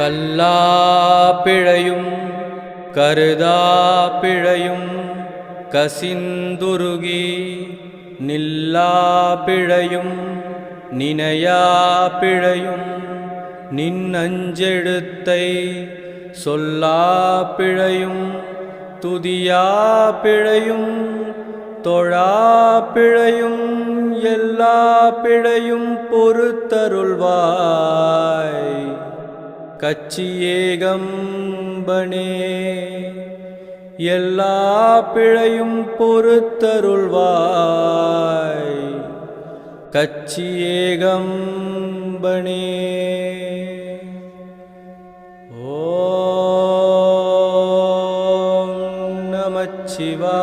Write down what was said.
கல்லா பிழையும் கருதா பிழையும் கசிந்துருகி நில்லா பிழையும் நினையா பிழையும் நின்னஞ்செழுத்தை சொல்லா பிழையும் துதியா பிழையும் தொழா பிழையும் எல்லா பிழையும் பொறுத்தருள்வார். கச்சியேகம்பனே எல்லா பிழையும் பொறுத்தருள்வாய். கச்சியேகம்பனே ஓம் நமச்சிவா